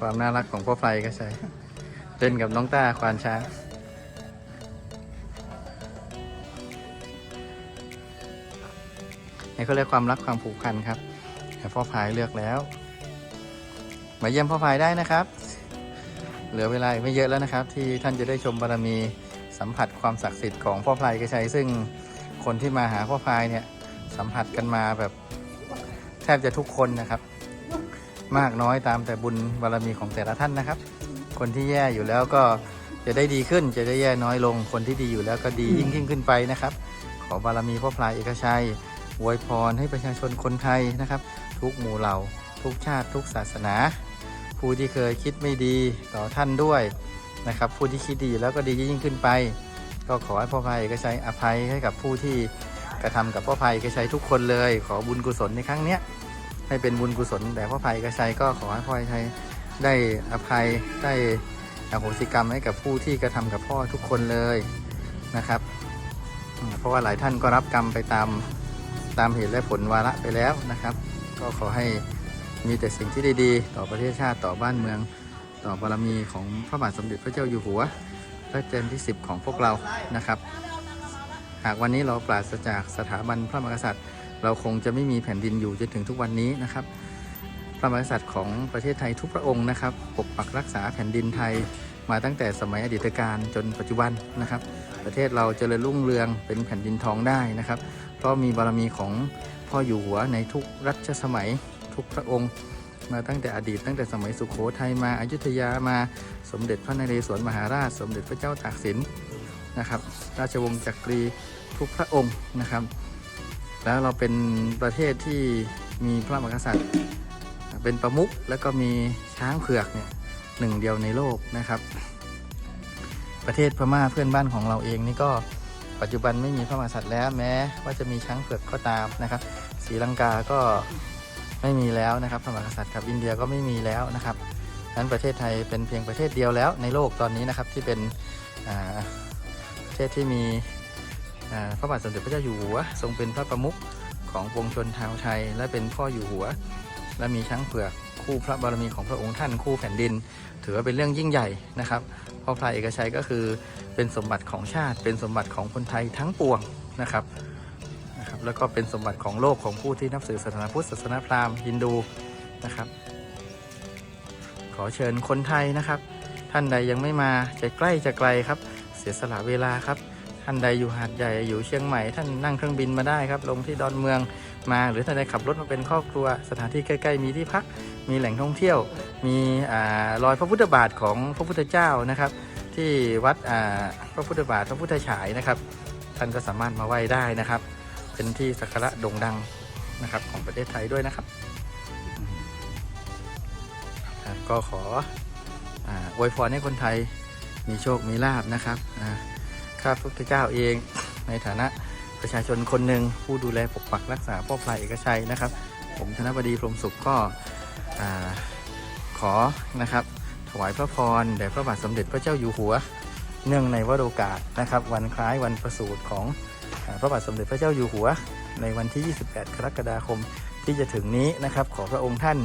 ความน่ารักของพ่อไฟก็ใช่เล่นกับน้องต้าควานช้างนี่เขาเรียกความรักความผูกพันครับแต่พ่อพายเลือกแล้ว มาเยี่ยมพ่อพายได้นะครับ เหลือเวลาไม่เยอะแล้วนะครับ ที่ท่านจะได้ชมบารมีสัมผัสความศักดิ์สิทธิ์ของพ่อพลายกระชัยซึ่งคนที่มาหาพ่อพลายเนี่ยสัมผัสกันมาแบบแทบจะทุกคนนะครับ มากน้อยตามแต่บุญบารมีของแต่ละท่านนะครับ คนที่แย่อยู่แล้วก็จะได้ดีขึ้นจะได้แย่น้อยลง คนที่ดีอยู่แล้วก็ดียิ่งยิ่งขึ้นไปนะครับ ขอบารมีพ่อพลายเอกชัยอวยพรให้ประชาชนคนไทยนะครับ ทุกหมู่เหล่า ทุกชาติทุกศาสนา ผู้ที่เคยคิดไม่ดีต่อท่านด้วยนะครับผู้ที่คิดดีแล้วก็ดียิ่งขึ้นไป ก็ขอให้พ่อพายเอกชัยอภัยให้กับผู้ที่กระทำกับพ่อพายเอกชัยทุกคนเลย ขอบุญกุศลในครั้งเนี้ย ให้เป็นบุญกุศลแต่พ่อพายเอกชัยก็ขอให้พ่อพายเอกชัยได้อภัยได้อโหสิกรรมให้กับผู้ที่กระทำกับพ่อทุกคนเลยนะครับ เพราะว่าหลายท่านก็รับกรรมไปตามตามเหตุและผลวาระไปแล้วนะครับ ก็ขอให้มีแต่สิ่งที่ดีๆ ต่อประเทศชาติต่อบ้านเมือง ต่อบารมีของพระบาทสมเด็จพระเจ้าอยู่หัวพระเจนที่ 10 ของพวกเรานะครับ หากวันนี้เราปราศจากสถาบันพระมหากษัตริย์ เราคงจะไม่มีแผ่นดินอยู่จนถึงทุกวันนี้นะครับ พระมหากษัตริย์ของประเทศไทยทุกพระองค์นะครับ ปกปักรักษาแผ่นดินไทยมาตั้งแต่สมัยอดีตการจนปัจจุบันนะครับ ประเทศเราจเจริญรุ่งเรืองเป็นแผ่นดินทองได้นะครับ เพราะมีบารมีของพ่ออยู่หัวในทุกรัชสมัยทุกพระองค์มาตั้งแต่อดีตตั้งแต่สมัยสุขโขทัยมาอายุทยามาสมเด็จพระนเรศวรมหาราช สมเด็จพระเจ้าตากสินนะครับ ราชวงศ์จักรีทุกพระองค์นะครับ แล้วเราเป็นประเทศที่มีพระมหากษัตริย์ เป็นประมุขแล้วก็มีช้างเผือกเนี่ยหนึ่งเดียวในโลกนะครับ ประเทศพม่าเพื่อนบ้านของเราเองนี่ก็ปัจจุบันไม่มีพระมหากษัตริย์แล้วแม้ว่าจะมีช้างเผือกก็ตามนะครับศรีลังกาก็ไม่มีแล้วนะครับพระมหากษัตริย์ครับอินเดียก็ไม่มีแล้วนะครับนั้นประเทศไทยเป็นเพียงประเทศเดียวแล้วในโลกตอนนี้นะครับที่เป็นประเทศที่มี พระบาทสมเด็จพระเจ้าอยู่หัว ทรงเป็นพระประมุขของปวงชนชาวไทย และเป็นพ่ออยู่หัว และมีช้างเผือกคู่พระบารมีของพระองค์ท่านคู่แผ่นดิน ถือว่าเป็นเรื่องยิ่งใหญ่นะครับเพ่อพลายเอกชัยก็คือเป็นสมบัติของชาติ เป็นสมบัติของคนไทยทั้งปวงนะครับนะครับแล้วก็เป็นสมบัติของโลกของผู้ที่นับถือศาสนาพุทธศาสนาพราหมณ์ฮินดูนะครับ ขอเชิญคนไทยนะครับ ท่านใดยังไม่มาจะใกล้จะไกลครับ เสียสละเวลาครับ ท่านใดอยู่หาดใหญ่อยู่เชียงใหม่ท่านนั่งเครื่องบินมาได้ครับ ลงที่ดอนเมืองมาหรือท่านใดขับรถมาเป็นครอบครัว สถานที่ใกล้ๆมีที่พัก มีแหล่งท่องเที่ยว มีอ่ารอยพระพุทธบาทของพระพุทธเจ้านะครับ ที่วัดอ่าพระพุทธบาทพระพุทธฉายนะครับ ท่านก็สามารถมาไหว้ได้นะครับ เป็นที่สักการะโด่งดังนะครับของประเทศไทยด้วยนะครับก็ขออ่าอวยพรให้คนไทยมีโชค มีลาบนะครับอ่า ข้าพระพุทธเจ้าเอง ในฐานะประชาชนคนหนึ่งผู้ดูแลปกปักรักษาพ่อพลายเอกชัยนะครับ ผมธนบดีพรมสุขก็ขอนะครับ ถวายพระพรแด่พระบาทสมเด็จพระเจ้าอยู่หัว เนื่องในวโรกาสนะครับ วันคล้ายวันประสูติของพระบาทสมเด็จพระเจ้าอยู่หัว ในวันที่ 28 กรกฎาคมที่จะถึงนี้นะครับ ขอพระองค์ท่าน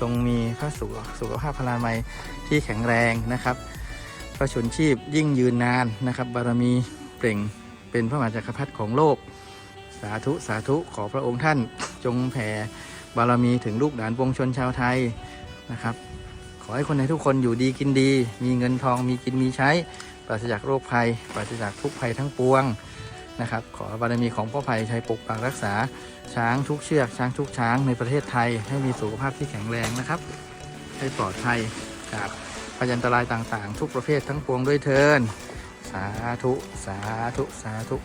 ทรงมีพระสุขสุขภาพพลามัยที่แข็งแรงนะครับ พระชนชีพยิ่งยืนนานนะครับ บารมีเปล่งเป็นพระมหาจักรพรรดิของโลก สาธุสาธุขอพระองค์ท่านจงแผ่บารมีถึงลูกหลานปวงชนชาวไทยนะครับ ขอให้คนไทยทุกคนอยู่ดีกินดี มีเงินทองมีกินมีใช้ ปราศจากโรคภัย ปราศจากทุกภัยทั้งปวงนะครับ ขอบารมีของพ่อภัยชัยปกปักรักษา ช้างทุกเชือก ช้างทุกช้างในประเทศไทยให้มีสุขภาพที่แข็งแรงนะครับ ให้ปลอดภัยจาก พยันตรายต่างๆ ทุกประเภททั้งปวงด้วยเทิน สาธุ สาธุ สาธุ